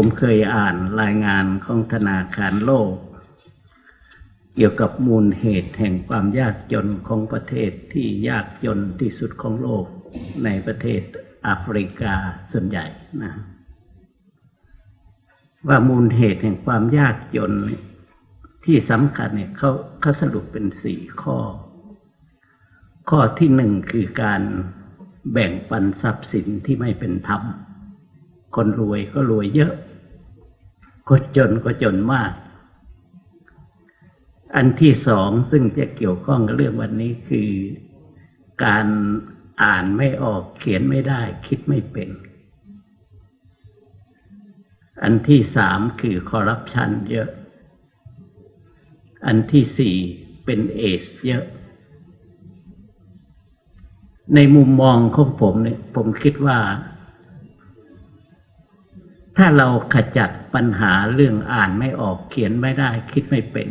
ผมเคยอ่านรายงานของธนาคารโลก เกี่ยวกับมูลเหตุแห่งความยากจนของประเทศที่ยากจนที่สุดของโลกในประเทศแอฟริกาส่วนใหญ่นะว่ามูลเหตุแห่งความยากจนที่สำคัญเนี่ยเขาเขาสรุปเป็นสี่ข้อ ข้อที่หนึ่งคือการแบ่งปันทรัพย์สินที่ไม่เป็นธรรม คนรวยก็รวยเยอะ คนจนก็จนมาก อันที่สองซึ่งจะเกี่ยวข้องกับเรื่องวันนี้คือ การอ่านไม่ออกเขียนไม่ได้ คิดไม่เป็น อันที่สามคือคอร์รัปชันเยอะ อันที่สี่เป็นเอชเยอะ ในมุมมองของผมเนี่ยผมคิดว่า ถ้าเราขจัดปัญหาเรื่องอ่านไม่ออกเขียนไม่ได้ คิดไม่เป็น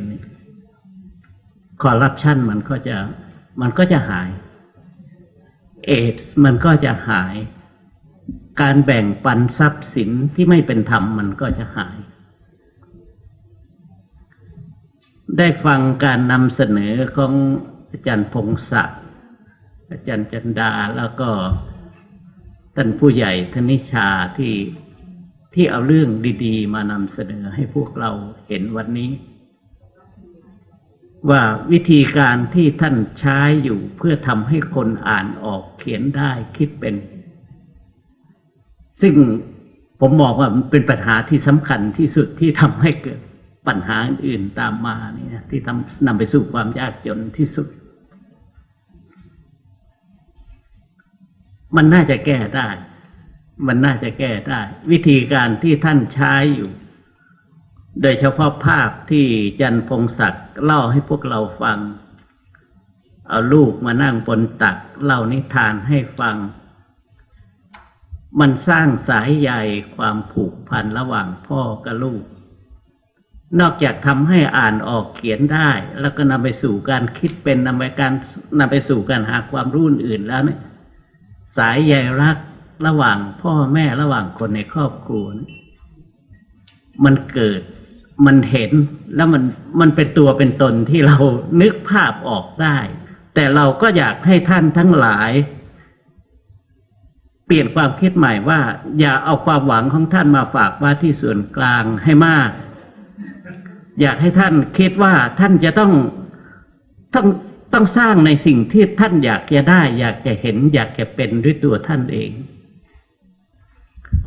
คอร์รัปชันมันก็จะมันก็จะหาย เอดส์มันก็จะหาย การแบ่งปันทรัพย์สินที่ไม่เป็นธรรมมันก็จะหาย ได้ฟังการนำเสนอของอาจารย์พงศักดิ์อาจารย์จันดาแล้วก็ท่านผู้ใหญ่ธนิชาที่ ที่เอาเรื่องดี ๆ มานำเสนอให้พวกเราเห็นวันนี้ ว่าวิธีการที่ท่านใช้อยู่เพื่อทำให้คนอ่านออกเขียนได้คิดเป็น ซึ่งผมมองว่ามันเป็นปัญหาที่สำคัญที่สุดที่ทำให้เกิดปัญหาอื่นตามมาเนี่ยที่ทำนำไปสู่ความยากจนที่สุด มันน่าจะแก้ได้ มันน่าจะแก้ได้ วิธีการที่ท่านใช้อยู่ โดยเฉพาะภาพที่จันพงศักดิ์เล่าให้พวกเราฟัง เอาลูกมานั่งบนตักเล่านิทานให้ฟัง มันสร้างสายใยความผูกพันระหว่างพ่อกับลูก นอกจากทำให้อ่านออกเขียนได้ แล้วก็นำไปสู่การคิดเป็นนำไปการนำไปสู่การหาความรู้อื่นแล้วเนี่ยสายใยรัก ระหว่างพ่อแม่ระหว่างคนในครอบครัวนี่ยมันเกิดมันเห็นแล้วมันมันเป็นตัวเป็นตนที่เรานึกภาพออกได้ แต่เราก็อยากให้ท่านทั้งหลาย เปลี่ยนความคิดใหม่ว่า อย่าเอาความหวังของท่านมาฝากไว้ที่ส่วนกลางให้มาก อยากให้ท่านคิดว่าท่านจะต้องต้องต้องสร้างในสิ่งที่ท่านอยากจะได้ อยากจะเห็น อยากจะเป็นด้วยตัวท่านเอง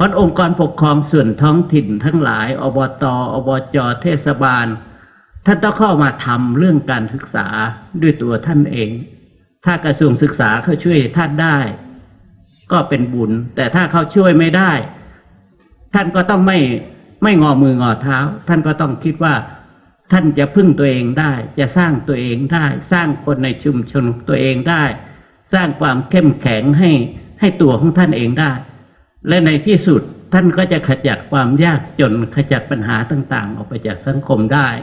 พราะองค์กรปกครองส่วนท้องถิ่นทั้งหลาย อบต อบจ เทศบาล ท่านต้องเข้ามาทำเรื่องการศึกษาด้วยตัวท่านเอง ถ้ากระทรวงศึกษาเขาช่วยท่านได้ ก็เป็นบุญ แต่ถ้าเขาช่วยไม่ได้ ท่านก็ต้องไม่ไม่งอมืองอเท้า ท่านก็ต้องคิดว่า ท่านจะพึ่งตัวเองได้ จะสร้างตัวเองได้ สร้างคนในชุมชนตัวเองได้ สร้างความเข้มแข็งให้ให้ตัวของท่านเองได้ และในที่สุดท่านก็จะขจัดความยากจนขจัดปัญหาต่างๆ ออกไปจากสังคมได้